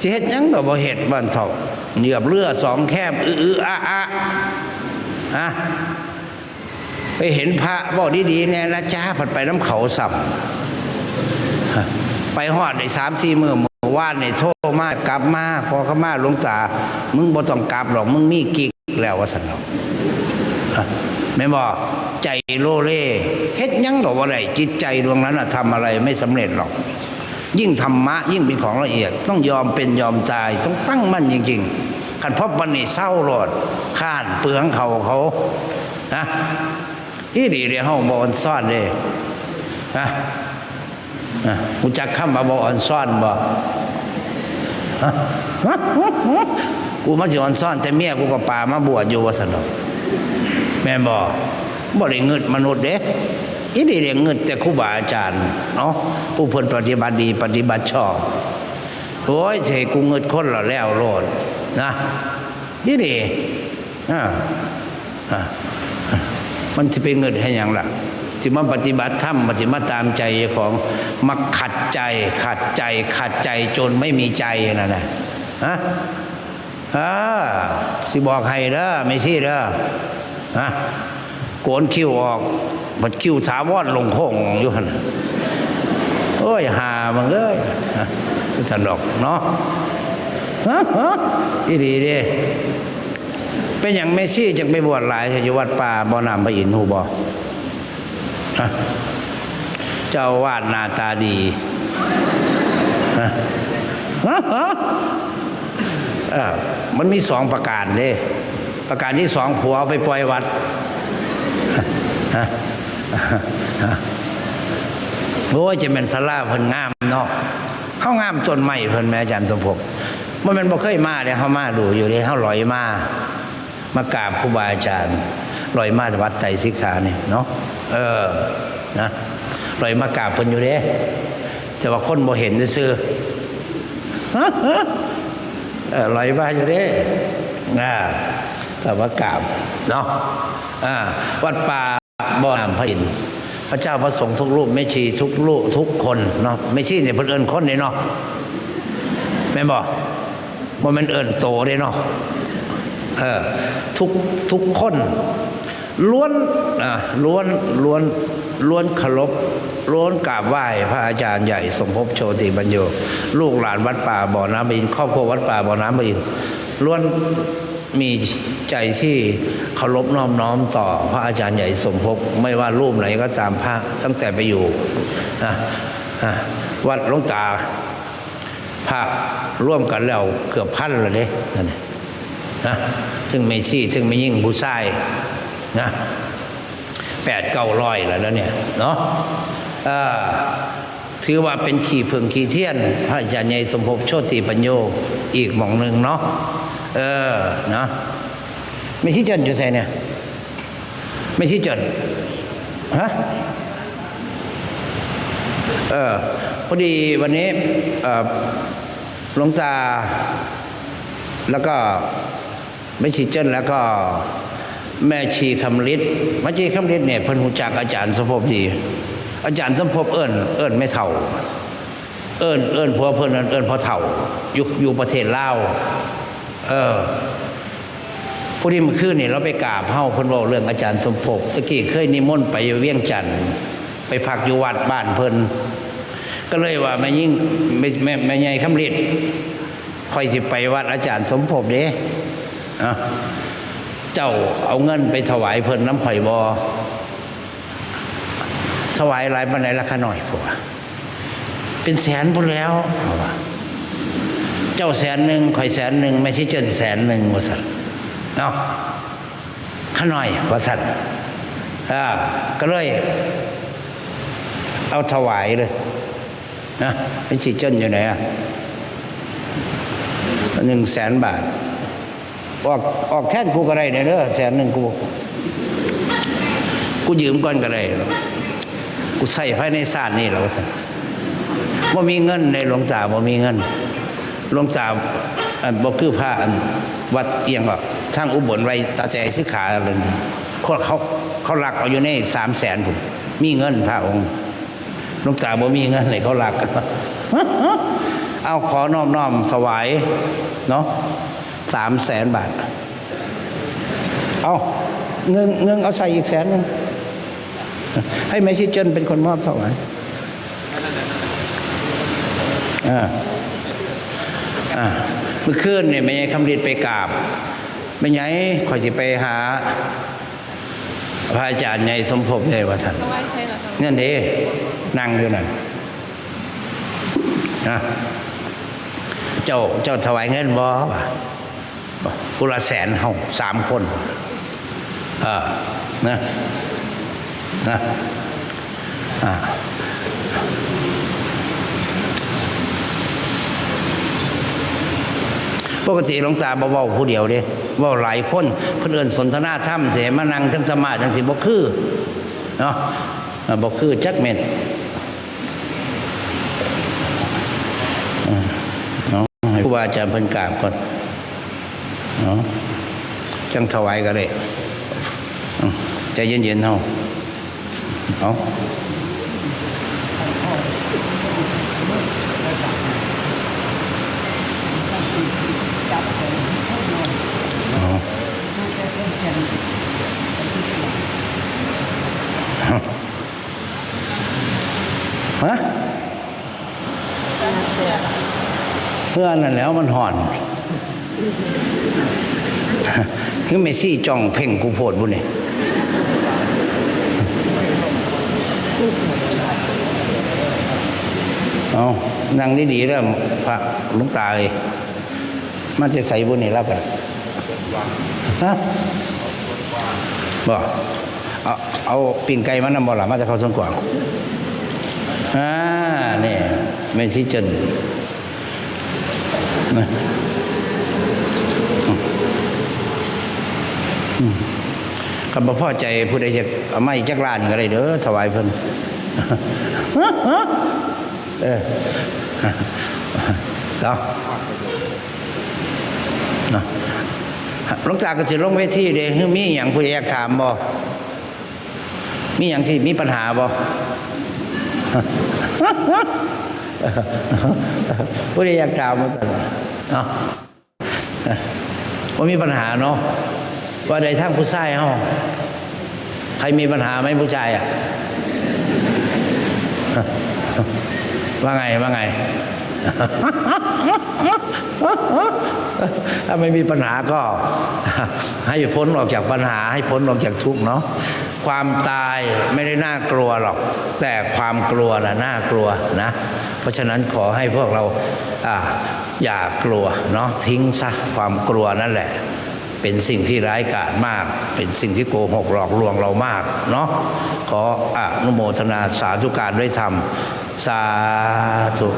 สิเฮ็ดหยังก็บ่เฮ็ดบ้านเฒ่าเหยียบเรือสองแคบอื้ออะอะฮะไปเห็นพระบอกดีๆเนี่ยนะจ้าผัดไปน้ำเขาสับไปหอดในสามสี่มือเมื่อวานในโทรมากลับมาพอเขามาหลวงตามึงบ่ต้องกลับหรอกมึงมีกิ๊กแล้วว่าสันเนาะฮะแม่บอกใจโลเล่เฮ็ดยังก็บ่ได้จิตใจดวงนั้นน่ะทำอะไรไม่สำเร็จหรอก ยิ่งธรรมะยิ่งเป็นของละเอียด ต้องยอมเป็นยอมตาย ต้องตั้งมั่นจริงๆขันพบวันนี้เศร้าโลดข้านเปลืองเขาเขานะที่ดีเดียวเฮาบออนซ่อนเลยนะนะกูจักคำมาบออนซ่อนบ่ฮะกูมาสิออนซ่อนแต่เมียกูก็ป่ามาบวชอยู่ว่าสนุกแม่นบ่บ่ได้เงิดมนุษย์เด้ อีนี่เรียกเงิดแต่ครูบาอาจารย์เนาะผู้เพิ่นปฏิบัติดีปฏิบัติชอบโอ้ยเสกูเงิดคนละแล้วโลดนะนี่ดิอ่าอ่ามันจะเป็นเงินให้อย่างล่ะจิมาปฏิบัติธรรมมันจะมาตามใจของมาขัดใจ ขัดใจ ขัดใจจนไม่มีใจนั่นนะฮะอ่าสิบอกให้เด้อไม่ใช่เด้อฮะโกนคิ้วออก มันคิ้วถาวรลงโค้งอยู่หันโอ้ยหามันเอ้ยฮะสนดอกเนาะฮะฮะอีดีเด้เป็นอย่างเมซี่จึงไปบวชหลายอยู่วัดป่าบ่อนามพระอินทร์หูบ่เจ้าวาดนาตาดีฮะฮะมันมีสองประการเด้ ประการที่สองผัวไปปล่อยวัดฮะ โอ้ยจะเป็นสลาเพิ่นงามเนาะเข้างามต้นไม้เพิ่นแม่อาจารย์สมภพมันเป็นบ่เคยมาเด้เฮามาดูอยู่เด้เฮาลอยมามากราบครูบาอาจารย์ลอยมาจากวัดไตรสิกขาเนี่ยเนาะเออนะลอยมากราบเพิ่นอยู่เด้แต่ว่าคนบ่เห็นซื่อเออลอยมาอยู่เด้อ่าแต่ว่ากราบเนาะอ่าวัดป่า บ่อน้ำพระอินทร์พระเจ้าพระสงฆ์ทุกรูปไม่ชีทุกรูปทุกคนเนาะไม่ชีเนี่ยเพิ่นเอิ้นคนนี่เนาะแม่นบ่บ่แม่นเอิ้นโตเด้เนาะเออทุกทุกคน ล้วนอะล้วนล้วนล้วนเคารพล้วนกราบไหว้พระอาจารย์ใหญ่สมภพโชติบัญโยลูกหลานวัดป่าบ่อน้ำบอินทร์ครอบครัววัดป่าบ่อน้ำบอินทร์ล้วนมีใจที่ เคารพน้อมน้อมต่อพระอาจารย์ใหญ่สมภพไม่ว่ารูปไหนก็ตามพระตั้งแต่ไปอยู่นะอะวัดหลวงตาพระร่วมกันแล้วเกือบพันเลยเด้นั่นน่ะนะซึ่งไม่ซี่ซึ่งไม่ยิ่งผู้ชายนะแปดเก้าร้อยแล้วเนี่ยเนาะถือว่าเป็นขี่เพึงขี่เทียน พระอาจารย์ใหญ่สมภพโชติปัญโยอีกหม่องหนึ่งเนาะเออเนาะ ไม่ชี้เจนอยู่ใส่เนี่ย ไม่ชี้เจนฮะเออพอดีวันนี้หลวงตาแล้วก็ไม่ชีเจิ้นแล้วก็แม่ชีคำฤทธิ์แม่ชีคำฤทธิ์เนี่ยเพิ่นหูจักอาจารย์สมภพดี อาจารย์สมภพเอิ้นเอิ้นไม่เท่า เอิ้นเอิ้นผัวเพิ่นเอิ้นเอิ้นพ่อเท่าอยู่อยู่ประเทศลาวเออ ผู้ที่มื่อคืนนี่เราไปกราบเฮาเพิ่นเว้าเรื่องอาจารย์สมภพตะกี้เคยนิมนต์ไปเวียงจันทน์ไปพักอยู่วัดบ้านเพิ่นก็เลยว่าแม่ยิ่งแม่แม่แม่ใหญ่คำฤทธิ์คอยสิไปวัดอาจารย์สมภพเด้อะเจ้าเอาเงินไปถวายเพิ่นน้ำข่อยบอถวายหลายปันไหนราคาหน่อยผัวเป็นแสนพุ่นแล้ว เจ้าแสนหนึ่งข่อยแสนหนึ่งไม่ใช่เจินแสนหนึ่งว่าสัตว์ เนาะข้าน้อยว่าสัตว์อ่าก็เลย เอาถวายเลยนะเป็นสิเจินอยู่ไหนอะหนึ่งแสนบาท ออกออกแท่นกูก็ได้เนี่ยเด้อแสนหนึ่งกูกูยืมก่อนก็ได้หรอกกูใส่ภายในศาสตร์นี่แหละว่าสันว่ามีเงินในหลวงตาบ่มีเงินหลวงตาอันบ่คือพระอันวัดเอียงหรอก ทางอุบลไว้ตาแจสิขาเลยเขาเขาเขาหลักเอาอยู่ในสามแสนผมมีเงินพระองค์ลวงตาบ่มีเงินเลยเขาหลัก เอาขอน้อมน้อมสวายเนาะสามแสนบาท เอาเงินเงินเอาใส่อีกแสนนึงให้แม่ชิเจนเป็นคนมอบถวายอ่าอ่าเมื่อคืนเนี่ยแม่คำริดไปกราบ ไม่ไงคอยสิไปหา พระอาจารย์ใหญ่สมภพเลยว่าสันเอาไว้ใช่เหรอคะนั่นเด้นั่งอยู่นั่นนะเจ้าเจ้าถวายเงินบ่วะกุละแสนเฮาสามคนเออนะนะอ่า ปกติหลวงตาเว้าผู้เดียวเด้เว้าหลายคนเพิ่อนสนทนาธรรมเสมานังทำสมาธิจังสิบ่คือเนาะอ่าบ่คือจักเม็ดเนาะให้ครูบาอาจารย์เพิ่นกราบก่อนเนาะจังถวายก็ได้อืมใจเย็นๆเฮาเอา เพื่อนั่นแล้วมันห่อนคือเมซี่จ้องเพ่งกูโพดบุนี่เอานั่งดีๆแล้วพระลุงตาเลยมันจะใส่บุญนี่รับกันฮะบ่เอาเอาปิ่งไก่มันนำบ่ล่ะมาจะเข้าสวนกวางอ่านี่ไม่สิจน นะอืมคำบ่อใจผู้ใดจะเอาไม่จักล้านก็ได้เด้อถวายเพิ่นเออเนาะเนะหลวงตาก็สิลงเวทีเด้มีอย่างผู้อยากถามบ่มีอย่างที่มีปัญหาบ่ ผู้ใดอยากถามมาสั่นเนาะว่ามีปัญหาเนาะว่าใดทั้งผู้ชายเฮาใครมีปัญหาไหมผู้ชายอะว่าไงว่าไง ถ้าไม่มีปัญหาก็ ให้พ้นออกจากปัญหา ให้พ้นออกจากทุกข์เนาะความตายไม่ได้น่ากลัวหรอก แต่ความกลัวน่ะน่ากลัวนะ เพราะฉะนั้นขอให้พวกเราอ่าอย่ากลัวเนาะทิ้งซะความกลัวนั่นแหละ เป็นสิ่งที่ร้ายกาจมาก เป็นสิ่งที่โกหกหลอกลวงเรามากเนาะขออนุโมทนาสาธุการด้วยธรรมสาธุ